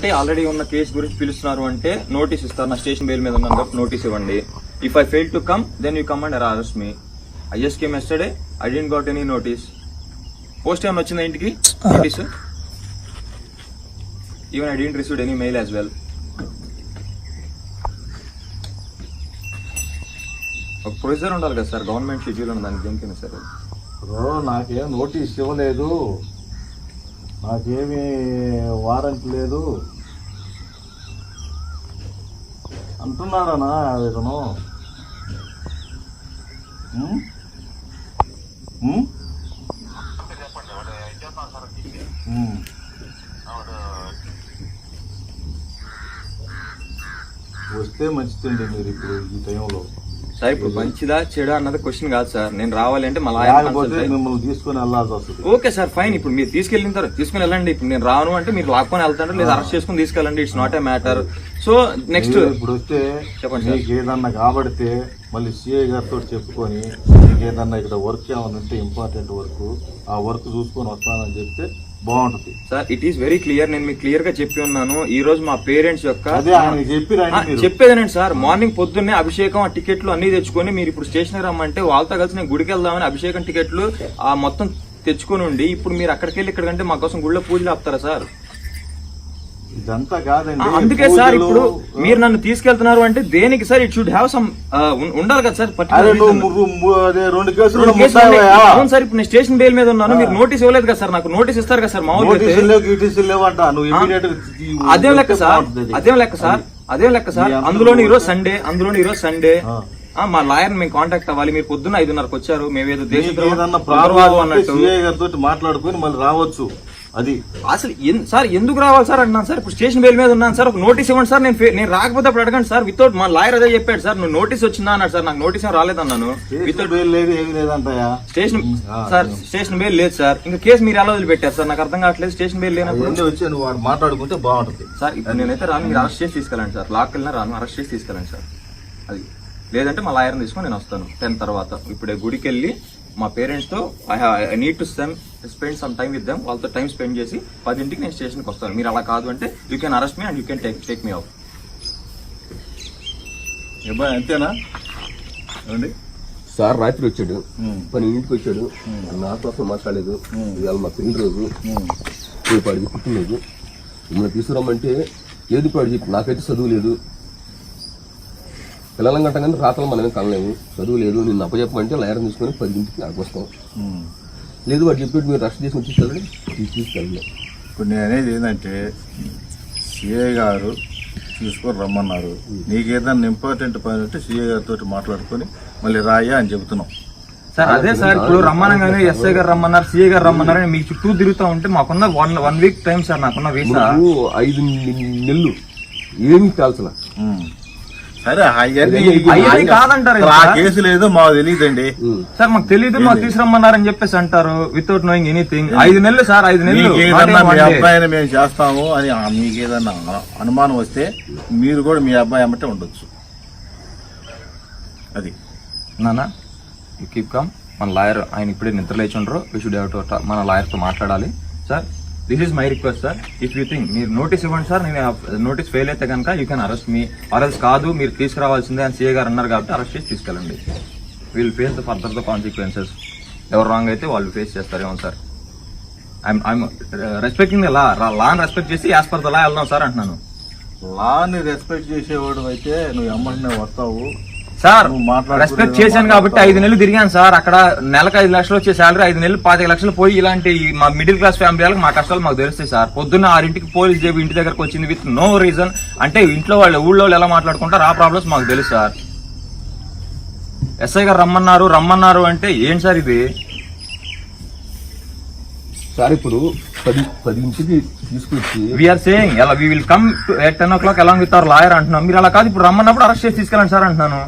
అంటే ఆల్రెడీ ఉన్న కేసు గురించి పిలుస్తున్నారు అంటే నోటీస్ ఇస్తారు. నా స్టేషన్ బెయిల్ మీద ఉన్నాను కాబట్టి నోటీస్ ఇవ్వండి. If I fail to come then you come and arrest me I just came yesterday I didn't got any notice post ఏమైనా వచ్చిందా ఇంటికి? Notice even I didn't receive any mail as well ఒక procedure ఉండాలి కదా sir? Government schedule ఉన్న దానికి దేనికైనా sir. నాకేం నోటీస్ ఇవ్వలేదు. నాకేమీ వారంట్ లేదు. అంటున్నాడనా ఇతను వస్తే మంచిదండి మీరు ఇప్పుడు ఈ టైంలో. సార్ ఇప్పుడు మంచిదా చెడా అన్నది క్వశ్చన్ కాదు సార్. నేను రావాలి అంటే మిమ్మల్ని తీసుకొని వెళ్ళాల్సి వస్తుంది. Okay sir fine. ఇప్పుడు మీరు తీసుకెళ్ళిన తర్వాత తీసుకుని వెళ్ళండి. ఇప్పుడు నేను రాను అంటే మీరు లాక్కొని వెళ్తారు లేదా అరెస్ట్ చేసుకుని తీసుకెళ్ళండి. It's not a matter so next మీరు ఇప్పుడు వస్తే చెప్పండి సార్. మీకు ఏదన్నా కాబడితే మళ్ళీ సిఐ గారితో చెప్పుకొని మీకు ఏదన్నా ఇక్కడ వర్క్ ఏమైనా ఉంటే ఇంపార్టెంట్ వర్క్ ఆ వర్క్ చూసుకొని వస్తానని చెప్తే బాగుంటుంది. Sir it is very clear నేను మీకు క్లియర్గా చెప్పి ఉన్నాను. ఈ రోజు మా పేరెంట్స్ యొక్క చెప్పేదేనండి సార్. మార్నింగ్ పొద్దున్నే అభిషేకం ఆ టికెట్లు అన్ని తెచ్చుకొని మీరు ఇప్పుడు స్టేషన్ రమ్మంటే వాళ్ళతో కలిసి నేను గుడికి వెళ్దామని అభిషేకం టికెట్లు ఆ మొత్తం తెచ్చుకొని ఉండి ఇప్పుడు మీరు అక్కడికి వెళ్ళి ఇక్కడికంటే మా కోసం గుళ్ళో పూజలు ఆపుతారా సార్? ఇదంతా ఆ, కాదండి అందుకే సార్ ఇప్పుడు మీరు నన్ను తీసుకెళ్తున్నారు అంటే దేనికి sir? It should have some ఉండాలి కదా సార్ రెండు కేసులు. అవును సార్ ఇప్పుడు నేను స్టేషన్ బెయిల్ మీద ఉన్నాను మీరు నోటీస్ ఇవ్వలేదు కదా సార్ నాకు నోటీస్ ఇస్తారు కదా సార్ ఇమీడియట్ అదేం లెక్క సార్? అదేం లెక్క సార్? అదేం లెక్క సార్? అందులోని ఈరోజు సండే అందులోని ఈరోజు సండే మా లాయర్ మేము కాంటాక్ట్ అవ్వాలి మీరు పొద్దున్న ఐదున్నరకు వచ్చారు మేమేదో దేశ ప్రాబ్లం అన్నట్టు. మాట్లాడుకొని మళ్ళీ రావచ్చు. అది అసలు సార్ ఎందుకు రావాలి సార్ అంటున్నాను సార్? ఇప్పుడు స్టేషన్ బెయిల్ మీద ఉన్నాను సార్ ఒక నోటీస్ ఇవ్వండి సార్ నేను నేను రాకపోతే అప్పుడు అడగండి సార్. వితౌట్ మా లాయర్ అదే చెప్పాడు సార్ నువ్వు నోటీస్ వచ్చిందా అన్నాడు సార్ నాకు నోటీస్ ఏం రాలేదన్నాను వితౌట్ బెయిల్ లేదు ఏమీ లేదంటయా స్టేషన్ సార్ స్టేషన్ బెయిల్ లేదు సార్. ఇంకా కేసు మీరు ఎలా వదిలిపెట్టారు సార్? నాకు అర్థం కావట్లేదు స్టేషన్ బెయిల్ లేనప్పుడు. వచ్చి నువ్వు మాట్లాడుకుంటే బాగుంటుంది. సార్ ఇప్పుడు నేనైతే రాను మీరు అరెస్ట్ చేసి తీసుకెళ్ళండి సార్. లాక్ వెళ్ళినా రాను అరెస్ట్ చేసి తీసుకెళ్ళండి సార్. అది లేదంటే మా లాయర్ని తీసుకొని నేను వస్తాను టెన్ తర్వాత. ఇప్పుడే గుడికి వెళ్ళి మా పేరెంట్స్తో I I need to spend spend some time with them వాళ్ళతో టైం స్పెండ్ చేసి పదింటికి నేను స్టేషన్కి వస్తాను. మీరు అలా కాదు అంటే you can arrest me and you can take take me out అబ్బాయి అంతేనా? ఏమండి? సార్ రాత్రి వచ్చాడు. పని ఇంటికి వచ్చాడు. అసలు మాట్లాడలేదు. ఇవాళ మా పెళ్ళి రోజు. రేపు అడిగి పుట్టినరోజు. మిమ్మల్ని తీసుకురమ్మంటే ఏది ఇప్పుడు అడిగి చెప్పి? నాకైతే చదువు లేదు. పిల్లలం గంటగానే రాతలు మనమే కనలేము చదువు లేదు. నిన్ను అప్పచెప్పమంటే లాయర్ తీసుకొని పదింటికి నాకు వస్తాం. లేదు వాడు చెప్పి మీరు రష్ చేసి వచ్చేసారని తీసుకెళ్ళలేదు ఇప్పుడు నేను అనేది ఏంటంటే సిఐ గారు తీసుకొని రమ్మన్నారు. నీకు ఏదైనా ఇంపార్టెంట్ పని ఉంటే సిఐ గారితో మాట్లాడుకొని మళ్ళీ రాయా అని చెబుతున్నాం. సార్ అదే సార్ ఇప్పుడు రమ్మనగానే ఎస్ఐ గారు రమ్మన్నారు సిఐ గారు రమ్మన్నారు మీకు చుట్టూ తిరుగుతూ ఉంటే మాకున్న one one week time sir నాకున్న వీసా? ఐదు నెలలు. ఏమీ కాల్సలా ఉమ్. సరే అవన్నీ కాదంటారు ఆ. కేసు లేదో మాకు తెలియదండి సార్ మాకు తెలియదు మాకు తీసుకురమ్మన్నారని చెప్పేసి అంటారు వితౌట్ నోయింగ్ ఎనీథింగ్ ఐదు నెలలు సార్ ఐదు నెలలు. మీ. అబ్బాయిని మేము చేస్తాము అని మీకు ఏదన్నా అనుమానం వస్తే మీరు కూడా మీ అబ్బాయి అమ్మటే ఉండొచ్చు. అది. నానా కీప్ కమ్ మన లాయర్ ఆయన ఇప్పుడే నిద్ర లేచి ఉండరు. వీ షుడ్ హ్యావ్ టు మన లాయర్తో మాట్లాడాలి. Sir this is my request sir if you think మీరు నోటీస్ ఇవ్వండి సార్ నేను uh, నోటీస్ ఫెయిల్ అయితే కనుక you can arrest me arrest కాదు మీరు తీసుకురావాల్సిందే అని సీఏ గారు అన్నారు కాబట్టి అరెస్ట్ చేసి తీసుకెళ్ళండి. We'll face the further the consequences ఎవరు రాంగ్ అయితే వాళ్ళు ఫేస్ చేస్తారేమో sir I'm I'm respecting law law లాని respect చేసి యాజ్ పర్ ద లా వెళ్దాం సార్ అంటున్నాను. లాని రెస్పెక్ట్ చేసేవాడు అయితే నువ్వు అమ్మటనే వస్తావు. సార్ రెస్పెక్ట్ చేశాను కాబట్టి ఐదు నెలలు తిరిగాను సార్. అక్కడ నెలకు ఐదు లక్షలు వచ్చే శాలరీ ఐదు నెలలు పాతిక లక్షలు పోయి ఇలాంటి మా మిడిల్ క్లాస్ ఫ్యామిలీ వాళ్ళకి మా కష్టాలు మాకు తెలుస్తాయి సార్. పొద్దున్న ఆరింటికి పోలీస్ జేబు ఇంటి దగ్గరకు వచ్చింది విత్ నో రీజన్ అంటే ఇంట్లో వాళ్ళు ఊళ్ళో ఎలా మాట్లాడుకుంటారు ఆ ప్రాబ్లమ్స్ మాకు తెలుసు సార్. ఎస్ఐ గారు రమ్మన్నారు రమ్మన్నారు అంటే ఏంటి సార్ ఇది? సార్ ఇప్పుడు పది పదింటికి తీసుకొచ్చి వీఆర్ సేయింగ్ ఎలా we will come at ten o'clock along with our lawyer అంటున్నాం. మీరు అలా కాదు ఇప్పుడు రమ్మన్నప్పుడు అరెస్ట్ చేసి తీసుకెళ్ళండి సార్ అంటున్నాను.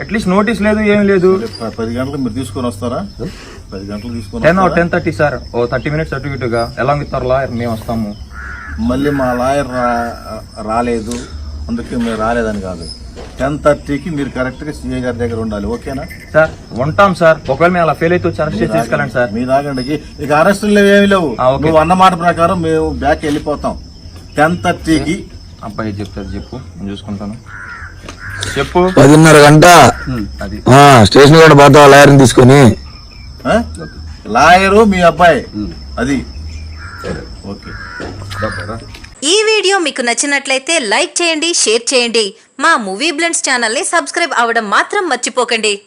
అట్లీస్ట్ నోటీస్ లేదు ఏం లేదు. పది గంటలకు మీరు తీసుకొని వస్తారా? పది గంటలకు తీసుకొని ten thirty sir oh thirty minutes అటు అలాంగ్ విత్ అవర్ లాయర్ మేము వస్తాము. మళ్ళీ మా లాయర్ రాలేదు. అందుకే మీరు రాలేదని కాదు. టెన్ థర్టీకి మీరు కరెక్ట్గా సిఐ గారి దగ్గర ఉండాలి. ఓకేనా? సార్ ఉంటాం సార్ ఒకవేళ మేము అలా ఫెయిల్ అయితే వచ్చి అరెస్ట్ తీసుకెళ్ళండి సార్ మీ దాగండి ఇక అరెస్టులు లేవు ఏమి లేవు. నువ్వు అన్న మాట ప్రకారం మేము బ్యాక్ వెళ్ళిపోతాం. టెన్ థర్టీకి అబ్బాయి చెప్తారు చెప్పు. నేను చూసుకుంటాను. చెప్పు. పదిన్నర గంట. అది. ఆ, స్టేషన్ కూడా పోతావా లాయర్ని తీసుకొని. ఆ? లాయరు మీ అబ్బాయి. అది. ఓకే. ఈ వీడియో మీకు నచ్చినట్లయితే లైక్ చేయండి షేర్ చేయండి. మా మూవీ బ్లెండ్స్ ఛానల్ని సబ్స్క్రైబ్ అవ్వడం మాత్రం మర్చిపోకండి.